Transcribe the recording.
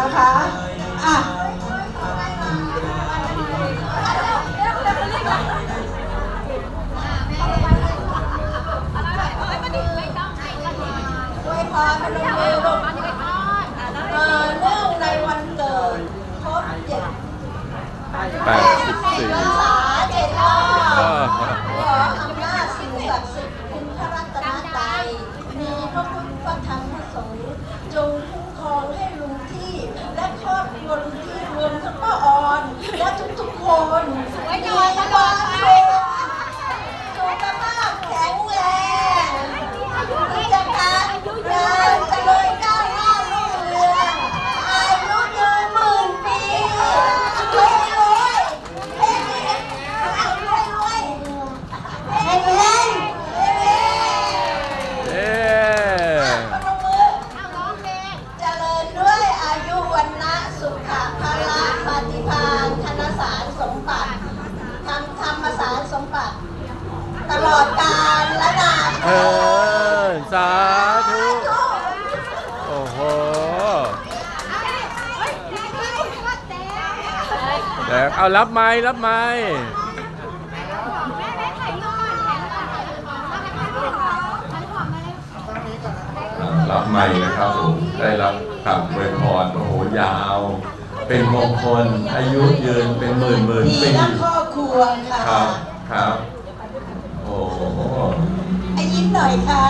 นะคะอะอวยพรพนมมือลูกเอ่อเนื่องในวันเกิดครบเจ็ดแปดสิบสี่ พรรษาเจ็ดรอบ อ่า ขออำนาจสิ่งศักดิ์สิทธิ์คุณพระรัตนตรัยมีพระพุทธพระธรรมพระสงฆ์จงคุ้มครองให้ลุงที่ และ ครวลุงที่รวมทั้งป้าออนและทุกๆคน มบัติ ตลอดกาลและนานเออสาธุ โอ้โหแดกเอารับไม้รับไม้รับใหม่นะครับผม ได้รับคำอวยพรโอ้โหยาว เป็นมงคลอายุยืนเป็นหมื่นหมื่นดีปีทั้งครอบครัวค่ะ ครับครับ โอ้โหไอ้ยิ้มหน่อยค่ะ